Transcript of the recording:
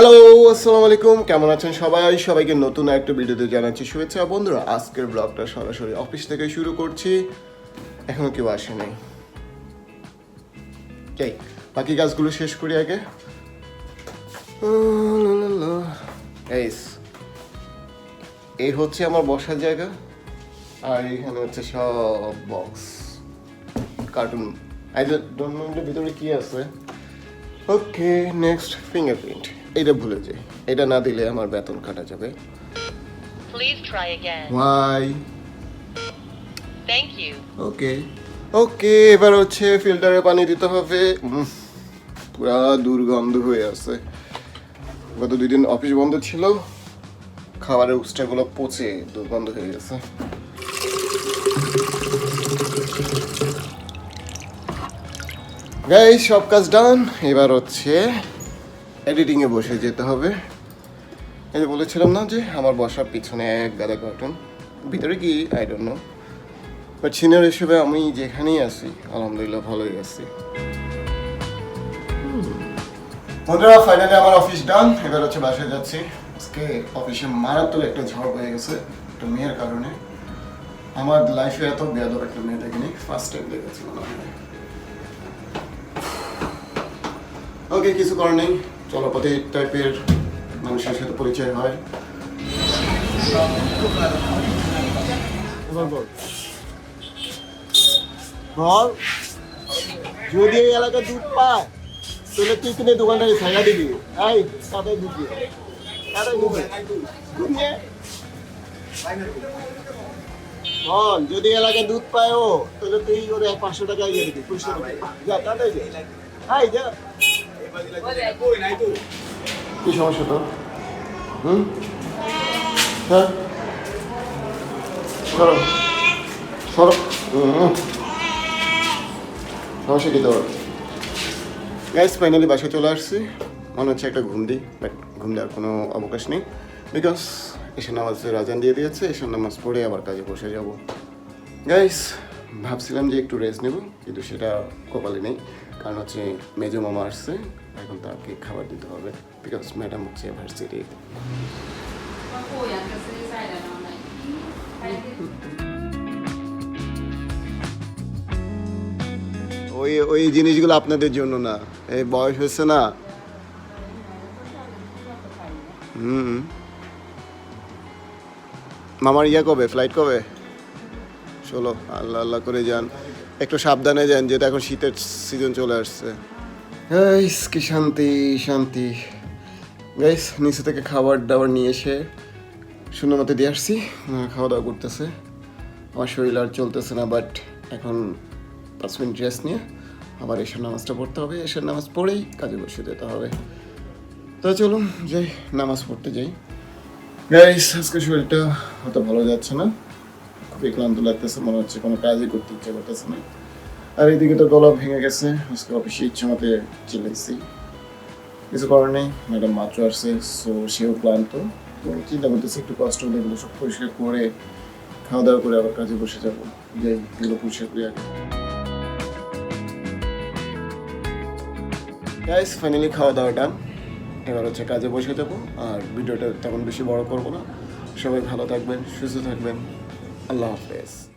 Hello আসসালামু আলাইকুম কেমন আছেন সবাই? সবাইকে নতুন একটা ভিডিওতে জানাচ্ছি শুভেচ্ছা। বন্ধুরা, আজকের ব্লগটা সরাসরি অফিস থেকে শুরু করছি। এখনও কেউ আসে নাই এই বাকি কাজগুলো শেষ করি আগে। এই এই হচ্ছে আমার বসার জায়গা। আর এখানে হচ্ছে সব box carton I don't know ভিতরে কি আছে। ওকে নেক্সট ফিঙ্গারপ্রিন্ট এটা ভুলে যাই। এটা না দিলে আমার বেতন কাটা যাবে। Please try again. ওয়াই Thank you. ওকে ওকে এবার হচ্ছে ফিল্টারে পানি দিতে হবে। পুরা দুর্গন্ধ হয়ে আছে। গত দুই দিন অফিস বন্ধ ছিল। খাবারের উস্টাগুলো পচে দুর্গন্ধ হয়ে গেছে। গাইস সব কাজ ডান এবার হচ্ছে এডিটিংয়ে বসে যেতে হবে। এই যে বলেছিলাম না যে আমার বসার পিছনে এক গাদা কার্টুন ভিতরে কি? I don't know but senior হিসেবে আমি যেখানেই আছি, আলহামদুলিল্লাহ ভালোই আছি। বন্ধুরা ফাইনালি আমার অফিস ডান এবার হচ্ছে বাসায় যাচ্ছি। আজকে অফিসে মারাত্মক একটা ঝড় হয়ে গেছে, একটা মেয়ের কারণে। আমার লাইফে এত বেয়াদব একটা মেয়ে দেখিনি ফার্স্ট টাইম দেখেছি ওকে কিছু করার নেই। চলপথে টাইপের মানুষের সাথে পরিচয় হয়। বল, যদি এই এলাকা দুধ পায়, তাহলে তুই কিনে দোকানটাকে ছাড়া দিবি। এই, তাদের ঢুকি দুধ যদি এলাকায় দুধ পায় ও, তাহলে তুই ওরে পাঁচশো টাকা দিয়ে দিবি পয়সা যা, তাদের যা হাই যা। কি সমস্যা তো হুম? হ্যাঁ? সরো। সমস্যা কি তোর? গাইস ফাইনালি বাসায় চলে আসছি। মনে হচ্ছে একটা ঘুম দিই বাট ঘুম দেওয়ার কোনো অবকাশ নেই। বিকজ এসে নামাজ রাজান দিয়ে দিয়েছে এসে নামাজ পড়ে আবার কাজে বসে যাব। গাইস ভাবছিলাম যে একটু রেস্ট নেব, কিন্তু সেটা কপালে নেই। কারণ হচ্ছে মেজো মামা আসছে, এখন তাকে খাবার দিতে হবে। বিকজ ম্যাডাম হচ্ছে ভার্সিটি. ওই ওই জিনিসগুলো আপনাদের জন্য না। এই বয়স হয়েছে না। হুম মামার ইয়া কবে? ফ্লাইট কবে? চলো, আল্লাহ আল্লাহ করে যান। একটু সাবধানে যান, যেহেতু এখন শীতের সিজন চলে আসছে। গাইস, কি শান্তি শান্তি। গাইস, নিচে থেকে খাবার দাবার নিয়ে এসে শূন্য মতে দিয়ে আসছি। খাওয়া দাওয়া করতেছে। আমার শরীর আর চলতেছে না বাট এখন পাঁচ মিনিট রেস্ট নিয়ে আবার এসব নামাজটা পড়তে হবে। এসব নামাজ পড়েই কাজে বসে যেতে হবে। তো চলুন, যাই, নামাজ পড়তে যাই। গাইস আজকে শরীরটা অত ভালো যাচ্ছে না। খুবই ক্লান্ত লাগতেছে, মনে হচ্ছে কোনো কাজই করতে ইচ্ছে করতেছে না। আর এইদিকে তো গলা ভেঙে গেছে, আজকে অফিসে ইচ্ছে মতো চিল্লাইছি কিছু করার নেই, ম্যাডাম মাত্র আসছে সো সেও ক্লান্ত। চিন্তা করতেছি, একটু কষ্ট হলে এগুলো সব পরিষ্কার করে খাওয়া দাওয়া করে আবার কাজে বসে যাব। যাই এগুলো পরিষ্কার করি আগে। গাইস ফাইনালি খাওয়া দাওয়া ডান এবার হচ্ছে কাজে বসে যাব, আর ভিডিওটা তেমন বেশি বড় করব না। সবাই ভালো থাকবেন, সুস্থ থাকবেন। আল্লাহ হাফেজ